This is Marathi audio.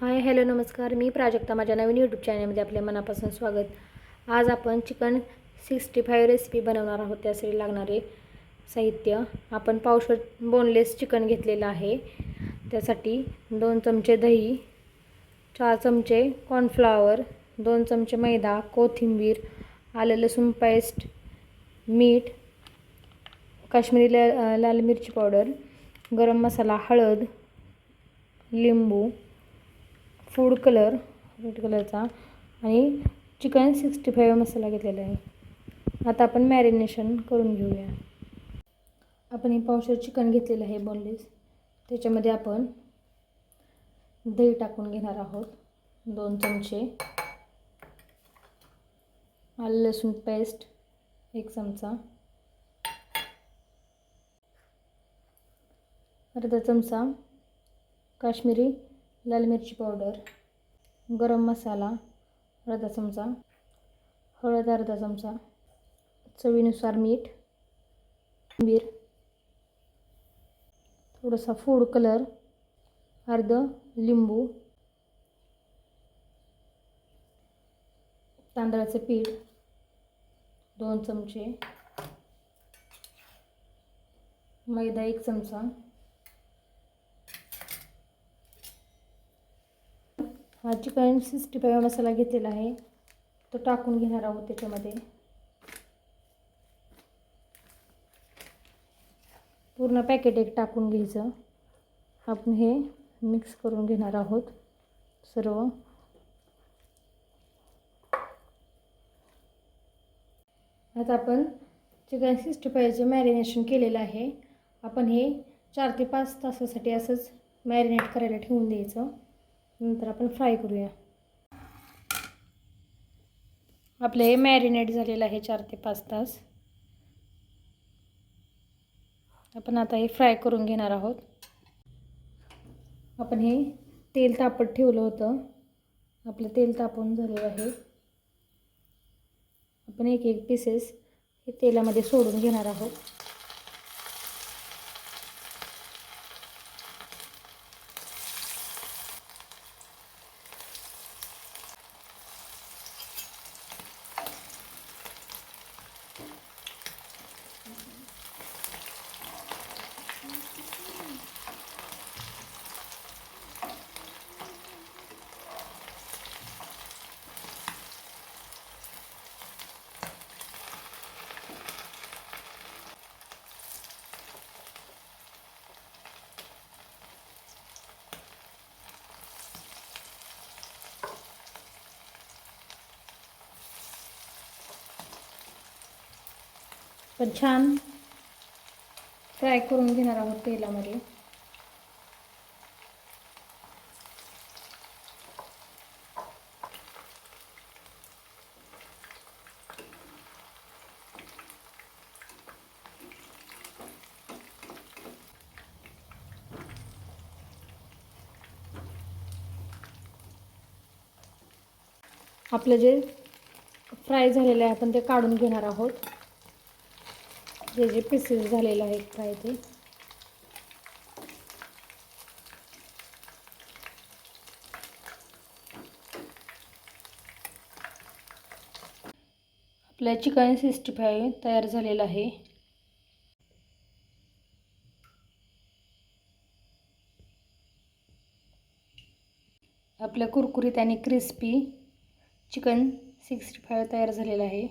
हाय हॅलो नमस्कार. मी प्राजक्ता माझ्या नवीन यूट्यूब चॅनलमध्ये आपल्या मनापासून स्वागत. आज आपण चिकन सिक्स्टी फाईव्ह रेसिपी बनवणार आहोत. त्यासाठी लागणारे साहित्य. आपण पावशर बोनलेस चिकन घेतलेलं आहे. त्यासाठी दोन चमचे दही चार चमचे कॉर्नफ्लॉवर दोन चमचे मैदा कोथिंबीर आलं लसूण पेस्ट मीठ काश्मीरी ल लाल मिरची पावडर गरम मसाला हळद लिंबू फूड कलर रेड कलरचा आणि चिकन सिक्स्टी फाईव्ह मसाला घेतलेला आहे. आता आपण मॅरिनेशन करून घेऊया. आपण हे पावशर चिकन घेतलेलं आहे बोनलेस. त्याच्यामध्ये आपण दही टाकून घेणार आहोत. दोन चमचे. आलं लसूण पेस्ट एक चमचा. अर्धा चमचा काश्मीरी लाल मिरची पावडर गरम मसाला अर्धा चमचा हळद अर्धा चमचा चवीनुसार मीठ कोथिंबीर थोडासा फूड कलर अर्ध लिंबू तांदळाचं पीठ दोन चमचे मैदा एक चमचा हा चिकन सिक्स्टी फाईव्ह मसाला घेतलेला आहे. तो टाकून घेणार आहोत त्याच्यामध्ये. पूर्ण पॅकेट एक टाकून घ्यायचं. आपण हे मिक्स करून घेणार आहोत सर्व. आता आपण चिकन सिक्स्टी फायचं मॅरिनेशन केलेलं आहे आपण हे चार ते पाच तासासाठी असंच मॅरिनेट करायला ठेवून द्यायचं. नंतर आपण फ्राय करूया. आपलं हे मॅरिनेट झालेलं आहे चार ते पाच तास. आपण आता हे फ्राय करून घेणार आहोत. आपण हे तेल तापत ठेवलं होतं. आपलं तेल तापवून झालेलं आहे. आपण एक एक पीसेस हे तेलामध्ये सोडून घेणार आहोत. पण छान फ्राय करून घेणार आहोत तेलामध्ये. आपलं जे फ्राय झालेलं आहे आपण ते काढून घेणार आहोत. जे जे पीसेस झालेलं आहे फ्राय ते. आपल्या चिकन सिक्स्टी फाय तयार झालेलं आहे. आपल्या कुरकुरीत आणि क्रिस्पी चिकन सिक्स्टी फाय तयार झालेलं आहे.